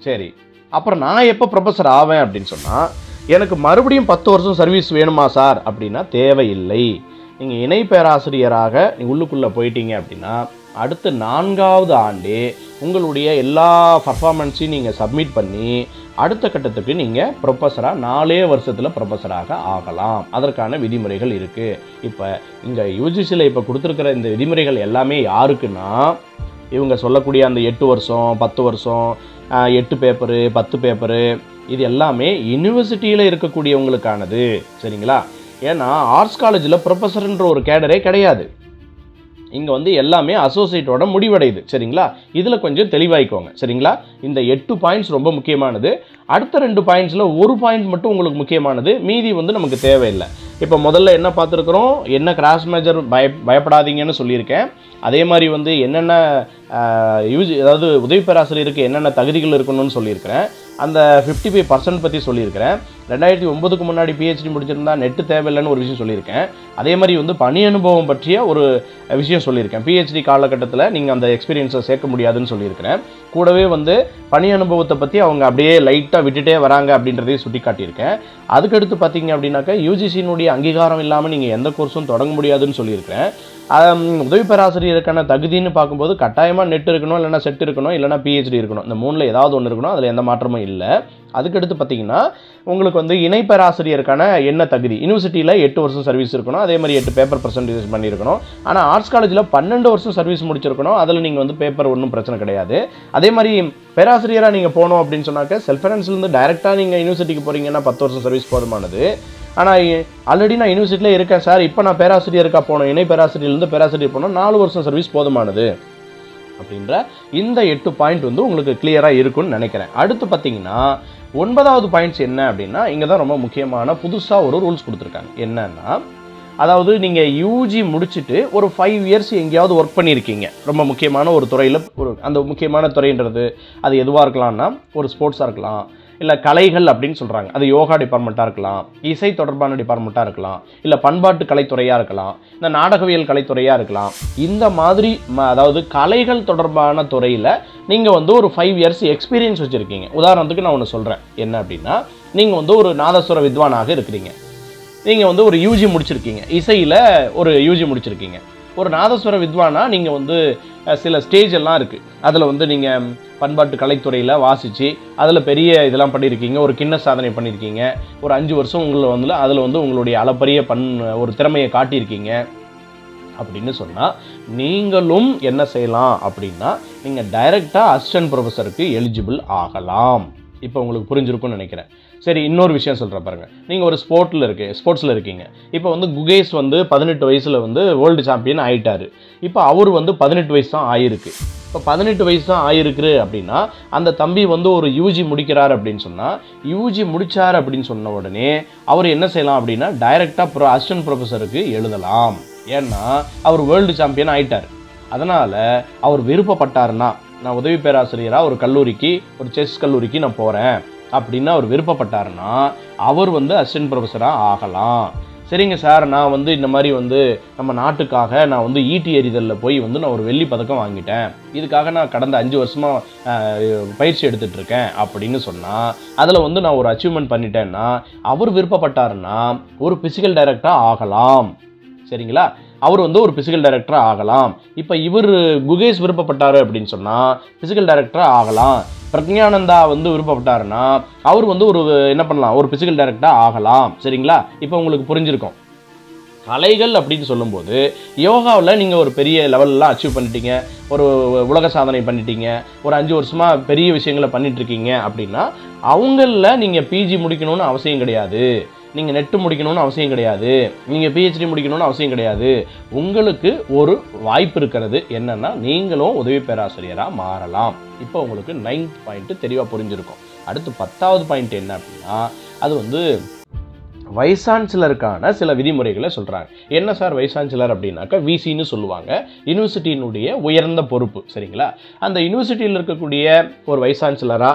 சரி. அப்புறம் நான் எப்போ ப்ரொஃபஸர் ஆவேன் அப்படின்னு சொன்னால் எனக்கு மறுபடியும் பத்து வருஷம் சர்வீஸ் வேணுமா சார் அப்படின்னா தேவையில்லை. நீங்கள் இணை பேராசிரியராக உள்ளுக்குள்ளே போயிட்டீங்க அப்படின்னா அடுத்த நான்காவது ஆண்டே உங்களுடைய எல்லா பர்ஃபார்மன்ஸையும் நீங்கள் சப்மிட் பண்ணி அடுத்த கட்டத்துக்கு நீங்கள் ப்ரொஃபஸராக நாலே வருஷத்தில் ப்ரொஃபஸராக ஆகலாம். அதற்கான விதிமுறைகள் இருக்குது இப்போ இங்கே யூஜிசியில் இப்போ கொடுத்துருக்கிற இந்த விதிமுறைகள் எல்லாமே யாருக்குன்னா இவங்க சொல்லக்கூடிய அந்த எட்டு வருஷம் பத்து வருஷம் எட்டு பேப்பரு பத்து பேப்பரு இது எல்லாமே யூனிவர்சிட்டியில் இருக்கக்கூடியவங்களுக்கானது. சரிங்களா? ஏன்னா ஆர்ட்ஸ் காலேஜில் ப்ரொஃபஸர்ன்ற ஒரு கேடரே கிடையாது. இங்கே வந்து எல்லாமே அசோசியேட்டோட முடிவடையுது. சரிங்களா? இதில் கொஞ்சம் தெளிவாய்க்கோங்க. சரிங்களா? இந்த எட்டு பாயிண்ட்ஸ் ரொம்ப முக்கியமானது. அடுத்த ரெண்டு பாயிண்ட்ஸில் ஒரு பாயிண்ட் மட்டும் உங்களுக்கு முக்கியமானது. மீதி வந்து நமக்கு தேவையில்லை. இப்போ முதல்ல என்ன பார்த்துருக்குறோம்? என்ன கிராஸ் மேஜர் பய பயப்படாதீங்கன்னு சொல்லியிருக்கேன். அதே மாதிரி வந்து என்னென்ன யூஜ் அதாவது உதவி பேராசிரியருக்கு என்னென்ன தகுதிகள் இருக்கணும்னு சொல்லியிருக்கிறேன். அந்த ஃபிஃப்டி ஃபைவ் பர்சன்ட் பற்றி சொல்லியிருக்கிறேன். ரெண்டாயிரத்தி ஒன்பதுக்கு முன்னாடி பிஹெச்டி முடிச்சிருந்தா நெட்டு தேவையில்லைன்னு ஒரு விஷயம் சொல்லியிருக்கேன். அதே மாதிரி வந்து பணி அனுபவம் பற்றிய ஒரு விஷயம் சொல்லியிருக்கேன். பிஹெச்டி காலகட்டத்தில் நீங்கள் அந்த எக்ஸ்பீரியன்ஸை சேர்க்க முடியாதுன்னு சொல்லியிருக்கிறேன். கூடவே வந்து பணி அனுபவத்தை பற்றி அவங்க அப்படியே லைட்டாக விட்டுட்டே வராங்க அப்படின்றதையும் சுட்டி காட்டியிருக்கேன் அதுக்கடுத்து பார்த்தீங்க அப்படின்னாக்கா யூஜிசியினுடைய அங்கீகாரம் இல்லாமல் நீங்கள் எந்த கோர்ஸும் தொடங்க முடியாதுன்னு சொல்லியிருக்கிறேன். உதவி பேராசிரியருக்கான தகுதின்னு பார்க்கும்போது கட்டாயமாக நெட் இருக்கணும் இல்லைனா செட் இருக்கணும் இல்லைனா பிஹெச்டி இருக்கணும். இந்த மூணில் ஏதாவது ஒன்று இருக்கணும் அதில் எந்த மாற்றமும் இல்லை. அதுக்கடுத்து பார்த்தீங்கன்னா உங்களுக்கு வந்து இணை பேராசிரியருக்கான என்ன தகுதி? யூனிவர்சிட்டியில் எட்டு வருஷம் சர்வீஸ் இருக்கணும் அதே மாதிரி எட்டு பேப்பர் பர்சன்டேஜ் பண்ணியிருக்கணும். ஆனால் ஆர்ட்ஸ் காலேஜில் பன்னெண்டு வருஷம் சர்வீஸ் முடிச்சிருக்கணும் அதில் நீங்கள் வந்து பேப்பர் ஒன்றும் பிரச்சனை கிடையாது. அதே மாதிரி பேராசிரியராக நீங்கள் போகணும் அப்படின்னு சொன்னாக்க செல்ஃப் ஃபைனான்ஸ்லேருந்து டைரெக்டாக நீங்கள் யூனிவர்சிட்டிக்கு போகிறீங்கன்னா பத்து வருஷம் சர்வீஸ் போதுமானது. ஆனால் ஆல்ரெடி நான் யூனிவர்சிட்டியில் இருக்கேன் சார் இப்போ நான் பேராசிரியருக்காக போனோம் இணை பேராசிரியர்லேருந்து பேராசிரியர் போனோம் நாலு வருஷம் சர்வீஸ் போதுமானது. அப்படின்ற இந்த எட்டு பாயிண்ட் வந்து உங்களுக்கு கிளியராக இருக்கும்னு நினைக்கிறேன். அடுத்து பார்த்தீங்கன்னா ஒன்பதாவது பாயிண்ட்ஸ் என்ன அப்படின்னா இங்கே தான் ரொம்ப முக்கியமான புதுசாக ஒரு ரூல்ஸ் கொடுத்துருக்காங்க. என்னன்னா அதாவது நீங்கள் யூஜி முடிச்சுட்டு ஒரு ஃபைவ் இயர்ஸ் எங்கேயாவது ஒர்க் பண்ணியிருக்கீங்க. ரொம்ப முக்கியமான ஒரு துறையில் ஒரு அந்த முக்கியமான துறைன்றது அது எதுவாக இருக்கலாம்னா ஒரு ஸ்போர்ட்ஸாக இருக்கலாம். இல்லை கலைகள் அப்படின்னு சொல்கிறாங்க அது யோகா டிபார்ட்மெண்ட்டாக இருக்கலாம் இசை தொடர்பான டிபார்ட்மெண்ட்டாக இருக்கலாம் இல்லை பண்பாட்டு கலைத்துறையாக இருக்கலாம் இந்த நாடகவியல் கலைத்துறையாக இருக்கலாம். இந்த மாதிரி ம- அதாவது கலைகள் தொடர்பான துறையில் நீங்கள் வந்து ஒரு ஃபைவ் இயர்ஸ் எக்ஸ்பீரியன்ஸ் வச்சுருக்கீங்க. உதாரணத்துக்கு நான் ஒன்று சொல்கிறேன் என்ன அப்படின்னா நீங்கள் வந்து ஒரு நாதஸ்வர வித்வானாக இருக்கிறீங்க. நீங்கள் வந்து ஒரு யூஜி முடிச்சிருக்கீங்க. இசையில் ஒரு யூஜி முடிச்சிருக்கீங்க. ஒரு நாதஸ்வர வித்வானா நீங்கள் வந்து சில ஸ்டேஜ் எல்லாம் இருக்குது அதில் வந்து நீங்கள் பண்பாட்டு கலைத்துறையில் வாசித்து அதில் பெரிய இதெல்லாம் பண்ணியிருக்கீங்க ஒரு கிண்ண சாதனை பண்ணியிருக்கீங்க ஒரு அஞ்சு வருஷம் உங்களை வந்து அதில் வந்து உங்களுடைய அளப்பரிய பண் ஒரு திறமையை காட்டியிருக்கீங்க. அப்படின்னு சொன்னால் நீங்களும் என்ன செய்யலாம் அப்படின்னா நீங்கள் டைரெக்டாக அசிஸ்டன்ட் ப்ரொஃபஸருக்கு எலிஜிபிள் ஆகலாம். இப்போ உங்களுக்கு புரிஞ்சிருக்கும்னு நினைக்கிறேன். சரி இன்னொரு விஷயம் சொல்கிறேன் பாருங்க. நீங்கள் ஒரு ஸ்போர்ட்டில் இருக்கு ஸ்போர்ட்ஸில் இருக்கீங்க. இப்போ வந்து குகேஷ் வந்து பதினெட்டு வயசில் வந்து வேர்ல்டு சாம்பியன் ஆகிட்டார் இப்போ அவர் வந்து பதினெட்டு வயசு தான் ஆயிருக்கு. இப்போ பதினெட்டு வயசு தான் ஆயிருக்கு அப்படின்னா அந்த தம்பி வந்து ஒரு யூஜி முடிக்கிறார் அப்படின்னு சொன்னால் யூஜி முடித்தார் அப்படின்னு சொன்ன உடனே அவர் என்ன செய்யலாம் அப்படின்னா டைரெக்டாக ப்ரோ அசிஸ்டன்ட் ப்ரொஃபஸருக்கு எழுதலாம். ஏன்னா அவர் வேர்ல்டு சாம்பியன் ஆயிட்டார். அதனால் அவர் விருப்பப்பட்டாருன்னா நான் உதவி பேராசிரியராக ஒரு கல்லூரிக்கு ஒரு செஸ் கல்லூரிக்கு நான் போகிறேன் அப்படின்னு அவர் விருப்பப்பட்டாருன்னா அவர் வந்து அசிஸ்டன்ட் ப்ரொஃபஸராக ஆகலாம். சரிங்க சார் நான் வந்து இந்த மாதிரி வந்து நம்ம நாட்டுக்காக நான் வந்து ஈட்டி எறிதலில் போய் வந்து நான் ஒரு வெள்ளி பதக்கம் வாங்கிட்டேன். இதுக்காக நான் கடந்த அஞ்சு வருஷமாக பயிற்சி எடுத்துகிட்டு இருக்கேன் அப்படின்னு சொன்னால் அதில் வந்து நான் ஒரு அச்சீவ்மெண்ட் பண்ணிட்டேன்னா அவர் விருப்பப்பட்டாருன்னா ஒரு பிசிக்கல் டைரக்டராக ஆகலாம். சரிங்களா? அவர் வந்து ஒரு பிசிக்கல் டைரக்டராக ஆகலாம். இப்போ இவர் குகேஷ் விருப்பப்பட்டார் அப்படின்னு சொன்னால் பிசிக்கல் டைரக்டராக ஆகலாம். பிரக்ஞானந்தா வந்து விருப்பப்பட்டாருன்னா அவர் வந்து ஒரு என்ன பண்ணலாம் ஒரு பிசிக்கல் டைரக்டாக ஆகலாம். சரிங்களா? இப்போ உங்களுக்கு புரிஞ்சிருக்கும். கலைகள் அப்படின்னு சொல்லும்போது யோகாவில் நீங்கள் ஒரு பெரிய லெவல்லாம் அச்சீவ் பண்ணிட்டீங்க. ஒரு உலக சாதனை பண்ணிட்டீங்க. ஒரு அஞ்சு வருஷமாக பெரிய விஷயங்களை பண்ணிகிட்ருக்கீங்க அப்படின்னா அவங்களில் நீங்கள் பிஜி முடிக்கணும்னு அவசியம் கிடையாது. நீங்கள் நெட்டு முடிக்கணும்னு அவசியம் கிடையாது. நீங்கள் பிஹெச்டி முடிக்கணும்னு அவசியம் கிடையாது. உங்களுக்கு ஒரு வாய்ப்பு இருக்கிறது என்னன்னா நீங்களும் உதவி பேராசிரியராக மாறலாம். இப்போ உங்களுக்கு நைன்த் பாயிண்ட்டு தெளிவாக புரிஞ்சிருக்கும். அடுத்து பத்தாவது பாயிண்ட் என்ன அப்படின்னா அது வந்து வயசான் சிலருக்கான சில விதிமுறைகளை சொல்கிறாங்க என்ன சார் வைஸ் அப்படின்னாக்கா விசின்னு சொல்லுவாங்க. யூனிவர்சிட்டியினுடைய உயர்ந்த பொறுப்பு சரிங்களா? அந்த யூனிவர்சிட்டியில் இருக்கக்கூடிய ஒரு வைஸ்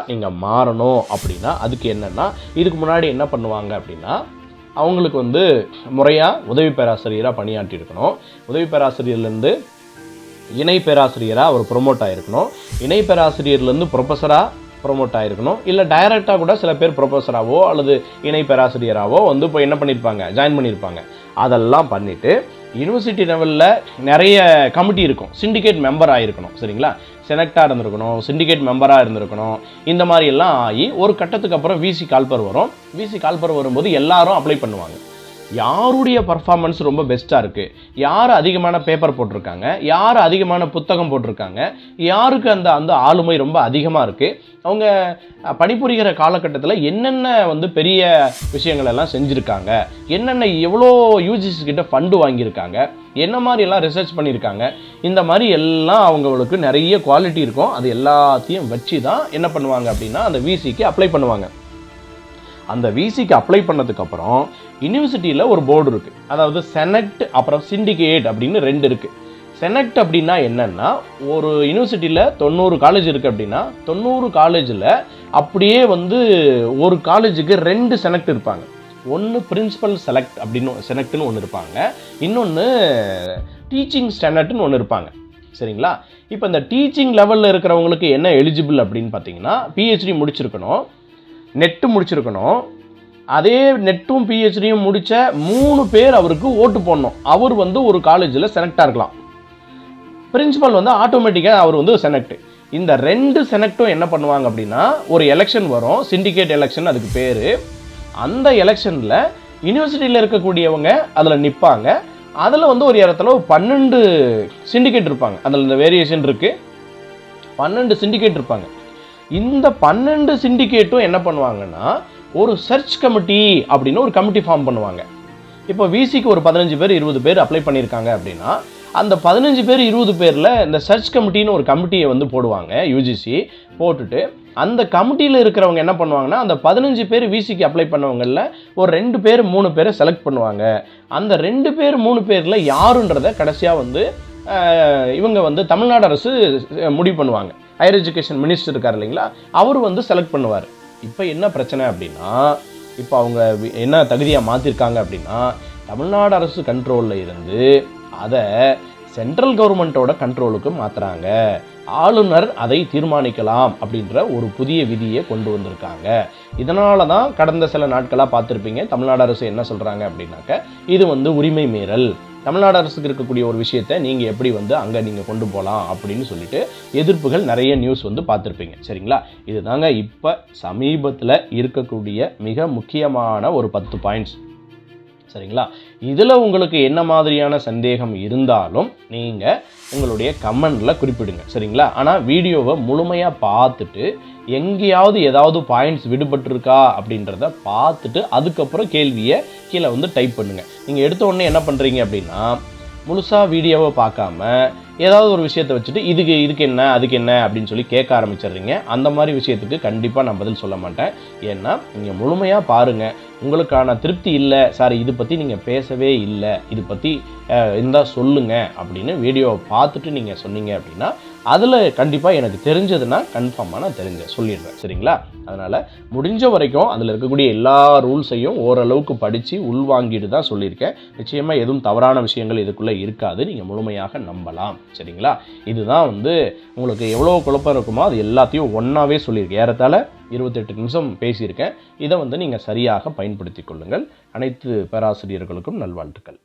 நீங்கள் மாறணும் அப்படின்னா அதுக்கு என்னென்னா இதுக்கு முன்னாடி என்ன பண்ணுவாங்க அப்படின்னா அவங்களுக்கு வந்து முறையாக உதவி பேராசிரியராக பணியாற்றி இருக்கணும் உதவி பேராசிரியர்லேருந்து இணை பேராசிரியராக அவர் ப்ரொமோட் ஆகிருக்கணும் இணை பேராசிரியர்லேருந்து ப்ரொஃபஸராக ப்ரொமோட் ஆகிருக்கணும் இல்லை டைரெக்டாக கூட சில பேர் ப்ரொஃபஸராகவோ அல்லது இணை பேராசிரியராகவோ வந்து இப்போ என்ன பண்ணியிருப்பாங்க ஜாயின் பண்ணியிருப்பாங்க அதெல்லாம் பண்ணிவிட்டு யூனிவர்சிட்டி லெவலில் நிறைய கமிட்டி இருக்கும். சிண்டிகேட் மெம்பர் ஆகிருக்கணும் சரிங்களா? செனக்டாக இருந்திருக்கணும். சிண்டிகேட் மெம்பராக இருந்திருக்கணும். இந்த மாதிரி எல்லாம் ஆகி ஒரு கட்டத்துக்கு அப்புறம் விசி கால்பர் வரும். விசி கால்பர் வரும்போது எல்லாரும் அப்ளை பண்ணுவாங்க. யாருடைய பர்ஃபார்மன்ஸ் ரொம்ப பெஸ்ட்டாக இருக்குது யார் அதிகமான பேப்பர் போட்டிருக்காங்க? யார் அதிகமான புத்தகம் போட்டிருக்காங்க? யாருக்கு அந்த அந்த ஆளுமை ரொம்ப அதிகமாக இருக்குது அவங்க பணிபுரிகிற காலகட்டத்தில் என்னென்ன வந்து பெரிய விஷயங்கள் எல்லாம் செஞ்சுருக்காங்க? என்னென்ன எவ்வளோ யூஜிஸ் கிட்ட ஃபண்டு வாங்கியிருக்காங்க? என்ன மாதிரி எல்லாம் ரிசர்ச் பண்ணியிருக்காங்க? இந்த மாதிரி எல்லாம் அவங்களுக்கு நிறைய குவாலிட்டி இருக்கும். அது எல்லாத்தையும் வச்சு தான் என்ன பண்ணுவாங்க அப்படின்னா அந்த விசிக்கு அப்ளை பண்ணுவாங்க. அந்த விசிக்கு அப்ளை பண்ணதுக்கப்புறம் யூனிவர்சிட்டியில் ஒரு போர்டு இருக்குது அதாவது செனக்ட் அப்புறம் சிண்டிகேட் அப்படின்னு ரெண்டு இருக்குது செனக்ட் அப்படின்னா என்னென்னா ஒரு யூனிவர்சிட்டியில் தொண்ணூறு காலேஜ் இருக்குது அப்படின்னா தொண்ணூறு காலேஜில் அப்படியே வந்து ஒரு காலேஜுக்கு ரெண்டு செனக்ட் இருப்பாங்க. ஒன்று பிரின்சிபல் செலக்ட் அப்படின்னு செனக்ட்னு ஒன்று இருப்பாங்க. இன்னொன்று டீச்சிங் ஸ்டாண்டர்ட்னு ஒன்று இருப்பாங்க. சரிங்களா? இப்போ இந்த டீச்சிங் லெவலில் இருக்கிறவங்களுக்கு என்ன எலிஜிபிள் அப்படின்னு பார்த்தீங்கன்னா பிஹெச்டி முடிச்சிருக்கணும். நெட்டு முடிச்சிருக்கணும். அதே நெட்டும் பிஹெச்டியும் முடித்த மூணு பேர் அவருக்கு ஓட்டு போடணும். அவர் வந்து ஒரு காலேஜில் செலக்டாக இருக்கலாம். பிரின்சிபல் வந்து ஆட்டோமேட்டிக்காக அவர் வந்து செனக்ட் இந்த ரெண்டு செனக்டும் என்ன பண்ணுவாங்க அப்படின்னா ஒரு எலெக்ஷன் வரும் சிண்டிகேட் எலெக்ஷன் அதுக்கு பேர். அந்த எலெக்ஷனில் யூனிவர்சிட்டியில் இருக்கக்கூடியவங்க அதில் நிற்பாங்க அதில் வந்து ஒரு இடத்துல ஒரு பன்னெண்டு சிண்டிகேட் இருப்பாங்க. அதில் இந்த வேரியேஷன் இருக்குது பன்னெண்டு சிண்டிகேட் இருப்பாங்க. இந்த பன்னெண்டு சிண்டிகேட்டும் என்ன பண்ணுவாங்கன்னா ஒரு சர்ச் கமிட்டி அப்படின்னு ஒரு கமிட்டி ஃபார்ம் பண்ணுவாங்க. இப்போ விசிக்கு ஒரு பதினஞ்சு பேர் இருபது பேர் அப்ளை பண்ணியிருக்காங்க அப்படின்னா அந்த பதினஞ்சு பேர் இருபது பேரில் இந்த சர்ச் கமிட்டின்னு ஒரு கமிட்டியை வந்து போடுவாங்க யூஜிசி போட்டுட்டு அந்த கமிட்டியில் இருக்கிறவங்க என்ன பண்ணுவாங்கன்னா அந்த பதினஞ்சு பேர் விசிக்கு அப்ளை பண்ணவங்களில் ஒரு ரெண்டு பேர் மூணு பேரை செலக்ட் பண்ணுவாங்க. அந்த ரெண்டு பேர் மூணு பேரில் யாருன்றதை கடைசியாக வந்து இவங்க வந்து தமிழ்நாடு அரசு முடிவு பண்ணுவாங்க. ஹையர் எஜுகேஷன் மினிஸ்டர் இருக்கார் இல்லைங்களா? அவர் வந்து செலக்ட் பண்ணுவார். இப்போ என்ன பிரச்சனை அப்படின்னா இப்போ அவங்க என்ன தகுதியாக மாற்றிருக்காங்க அப்படின்னா தமிழ்நாடு அரசு கண்ட்ரோலில் இருந்து அதை சென்ட்ரல் கவர்மெண்ட்டோட கண்ட்ரோலுக்கு மாற்றுறாங்க ஆளுநர் அதை தீர்மானிக்கலாம் அப்படின்ற ஒரு புதிய விதியை கொண்டு வந்திருக்காங்க. இதனால தான் கடந்த சில நாட்களாக பார்த்துருப்பீங்க தமிழ்நாடு அரசு என்ன சொல்கிறாங்க அப்படின்னாக்க இது வந்து உரிமை மீறல். தமிழ்நாடு அரசுக்கு இருக்கக்கூடிய ஒரு விஷயத்தை நீங்கள் எப்படி வந்து அங்கே நீங்கள் கொண்டு போகலாம் அப்படின்னு சொல்லிட்டு எதிர்ப்புகள் நிறைய நியூஸ் வந்து பார்த்துருப்பீங்க. சரிங்களா? இது தாங்க இப்போ சமீபத்தில் இருக்கக்கூடிய மிக முக்கியமான ஒரு பத்து பாயிண்ட்ஸ் சரிங்களா? இதில் உங்களுக்கு என்ன மாதிரியான சந்தேகம் இருந்தாலும் நீங்கள் உங்களுடைய கமெண்டில் குறிப்பிடுங்க சரிங்களா? ஆனால் வீடியோவை முழுமையாக பார்த்துட்டு எங்கேயாவது ஏதாவது பாயிண்ட்ஸ் விடுபட்டிருக்கா அப்படின்றத பார்த்துட்டு அதுக்கப்புறம் கேள்வியை கீழே வந்து டைப் பண்ணுங்கள் நீங்கள் எடுத்த உடனே என்ன பண்ணுறீங்க அப்படின்னா முழுசாக வீடியோவை பார்க்காம ஏதாவது ஒரு விஷயத்தை வச்சுட்டு இதுக்கு இதுக்கு என்ன அதுக்கு என்ன? அப்படின்னு சொல்லி கேட்க ஆரம்பிச்சிடுறீங்க. அந்த மாதிரி விஷயத்துக்கு கண்டிப்பாக நான் பதில் சொல்ல மாட்டேன். ஏன்னா நீங்கள் முழுமையாக பாருங்கள் உங்களுக்கான திருப்தி இல்லை. சார் இது பற்றி நீங்கள் பேசவே இல்லை. இது பற்றி இருந்தால் சொல்லுங்கள் அப்படின்னு வீடியோவை பார்த்துட்டு நீங்கள் சொன்னீங்க அப்படின்னா அதில் கண்டிப்பாக எனக்கு தெரிஞ்சதுன்னா கன்ஃபார்மாக நான் தெரிஞ்ச சொல்லிடுறேன். சரிங்களா? அதனால் முடிஞ்ச வரைக்கும் அதில் இருக்கக்கூடிய எல்லா ரூல்ஸையும் ஓரளவுக்கு படித்து உள்வாங்கிட்டு தான் சொல்லியிருக்கேன். நிச்சயமாக எதுவும் தவறான விஷயங்கள் இதுக்குள்ளே இருக்காது. நீங்கள் முழுமையாக நம்பலாம். சரிங்களா? இதுதான் வந்து உங்களுக்கு எவ்வளோ குழப்பம் இருக்குமோ அது எல்லாத்தையும் ஒன்றாவே சொல்லியிருக்கேன். ஏறத்தால் இருபத்தெட்டு நிமிஷம் பேசியிருக்கேன். இதை வந்து நீங்கள் சரியாக பயன்படுத்தி கொள்ளுங்கள். அனைத்து பேராசிரியர்களுக்கும் நல்வாழ்த்துக்கள்.